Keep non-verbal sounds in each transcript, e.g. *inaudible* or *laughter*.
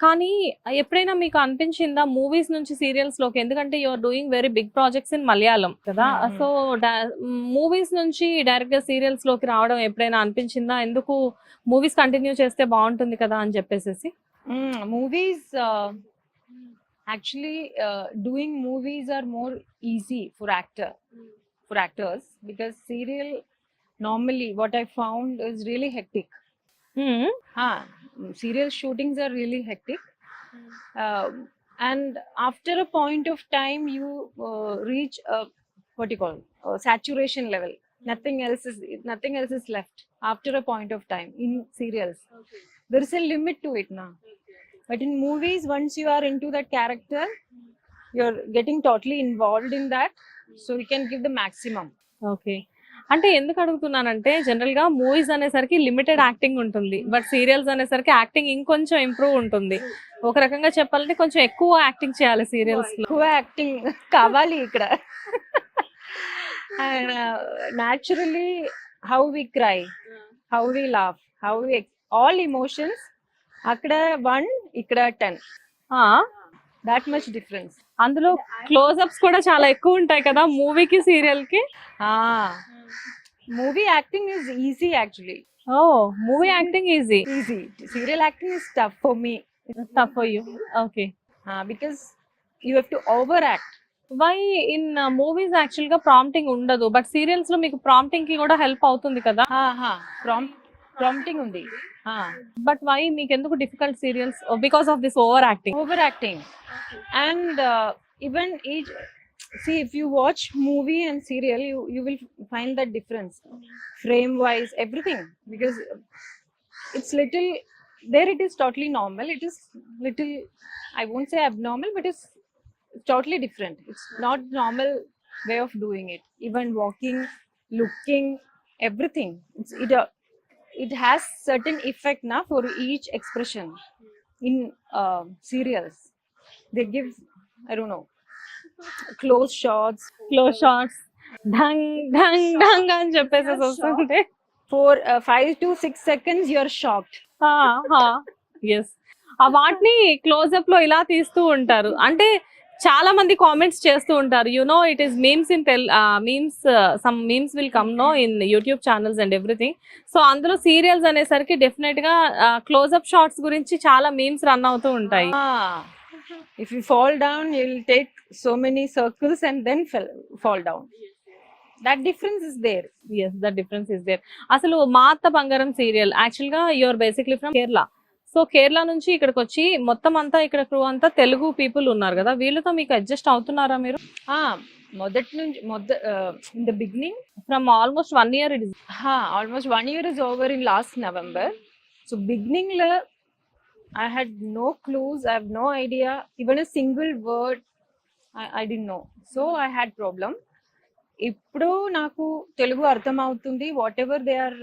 కానీ ఎప్పుడైనా మీకు అనిపించిందా మూవీస్ నుంచి సీరియల్స్లోకి? ఎందుకంటే you're doing very big projects in Malayalam కదా? Hmm. సో మూవీస్ నుంచి డైరెక్ట్గా సీరియల్స్లోకి రావడం ఎప్పుడైనా అనిపించిందా? ఎందుకు మూవీస్ కంటిన్యూ చేస్తే బాగుంటుంది కదా? అని చెప్పేసి Mm, movies uh, actually uh, doing movies are more easy for actor for actors because serial normally what i found is really hectic huh, serial shootings are really hectic. Um and after a point of time you uh, reach a what do you call a saturation level. Nothing else is nothing else is left after a point of time in serials. There is a limit to it now. But in movies once you are into that character you're getting totally involved in that so you can give the maximum. Okay అంటే ఎందుకు అడుగుతున్నానంటే జనరల్గా movies అనేసరికి limited acting ఉంటుంది. But serials అనేసరికి acting ఇంకొంచెం improve ఉంటుంది. ఒక రకంగా చెప్పాలంటే కొంచెం ఎక్కువ యాక్టింగ్ చేయాలి సీరియల్స్లో ఎక్కువ యాక్టింగ్ కావాలి ఇక్కడ. Naturally how we cry how we laugh how we all emotions అక్కడ వన్ ఇక్కడ ten. Ah, that much difference అందులో క్లోజ్అప్స్ కూడా చాలా ఎక్కువ ఉంటాయి కదా మూవీకి సీరియల్కి movie acting is easy actually oh movie acting easy easy serial acting is tough for me tough you okay because you have to overact why in movies యాక్చువల్గా prompting ఉండదు but సీరియల్స్లో మీకు ప్రాంప్టింగ్కి కూడా హెల్ప్ అవుతుంది కదా? ప్రాంప్ట్ ప్రాంప్టింగ్ ఉంది. But why మీకు ఎందుకు difficult serials because of this overacting overacting and even each see if you watch movie and serial you you will find that difference. Frame wise everything. Because it's little there it is totally normal. It is little i won't say abnormal but it's totally different. It's not normal way of doing it. Even walking looking everything. It's, it uh, it has certain effect now for each expression in uh, serials. They give i don't know close shots close shots ఢంగ్ ఢంగ్ ఢంగ్ అని చెప్పేసి వస్తుంటే. Uh, five to six seconds you're shocked. Yes ah. వాటిని క్లోజ్అప్లో ఇలా తీస్తూ ఉంటారు. అంటే చాలా మంది కామెంట్స్ చేస్తూ ఉంటారు. You know it is memes in తెల్ memes some memes will come no in YouTube channels and everything so అందులో సీరియల్స్ అనేసరికి డెఫినెట్గా క్లోజ్అప్ షార్ట్స్ గురించి చాలా మీమ్స్ రన్ అవుతూ ఉంటాయి. Ah, if you fall down you'll take so many circles and then fell, fall down that difference is there yes the difference is there అసలు Maa Attha Bangaram serial యాక్చువల్గా your basically from Kerala so Kerala నుంచి ఇక్కడికి వచ్చి మొత్తం అంతా ఇక్కడ crew అంతా Telugu people ఉన్నారు కదా వీళ్ళతో మీకు అడ్జస్ట్ అవుతున్నారా మీరు ah మొదటి నుంచి మొద in the beginning from almost one year it is ha almost one year is over in last november so beginning la i had no clues i have no idea even a I didn't know. So i had problem. ఇప్పుడు నాకు తెలుగు అర్థం అవుతుంది whatever they are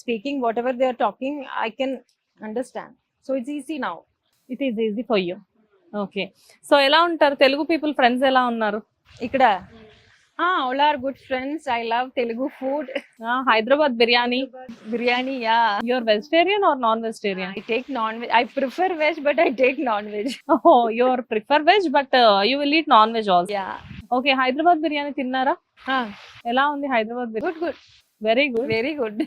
speaking whatever they are talking I can understand so it's easy now it is easy for you okay so ఎలా ఉంటారు? Telugu people friends ఎలా ఉన్నారు? ఇక్కడ all are good friends I love Telugu food Hyderabad biryani biryani yeah your vegetarian or non vegetarian I take non-veg. I prefer veg, but I take non-veg. ఓహో your prefer veg but you will eat non veg also Yeah. Okay Hyderabad biryani తిన్నారా. ఎలా ఉంది Hyderabad Good, good. Very good Very good.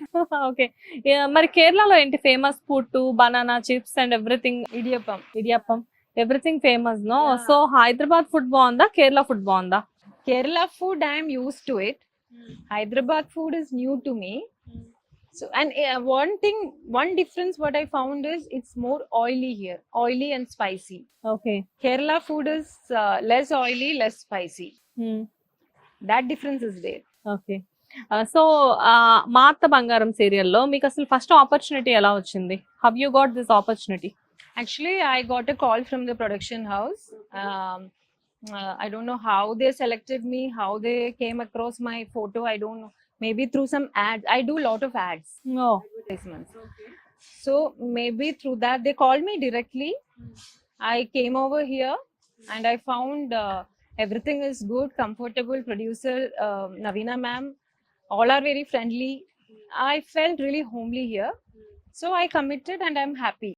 Okay *laughs* మరి కేరళలో ఏంటి famous food banana chips and everything Idiyappam. Idiyappam everything famous no. So Hyderabad food బాగుందా Kerala food బాగుందా Kerala food, I am used to it. Hyderabad food is new to me. So, and uh, one thing, one difference what I found is it's more oily here, oily and spicy. Okay Kerala food is uh, less oily, less spicy. That difference is there. Okay so Maa Attha Bangaram సీరియల్లో మీకు అసలు first opportunity ఎలా వచ్చింది how you got this opportunity Actually, I got a call from the production house. Uh, I don't know how they selected me, how they came across my photo. I don't know. Maybe through some ads. I do a lot of ads, no advertisements. So maybe through that they called me directly. I came over here and I found uh, everything is good, comfortable. Producer uh, Navina ma'am, all are very friendly. I felt really homely here. So I committed and I'm happy.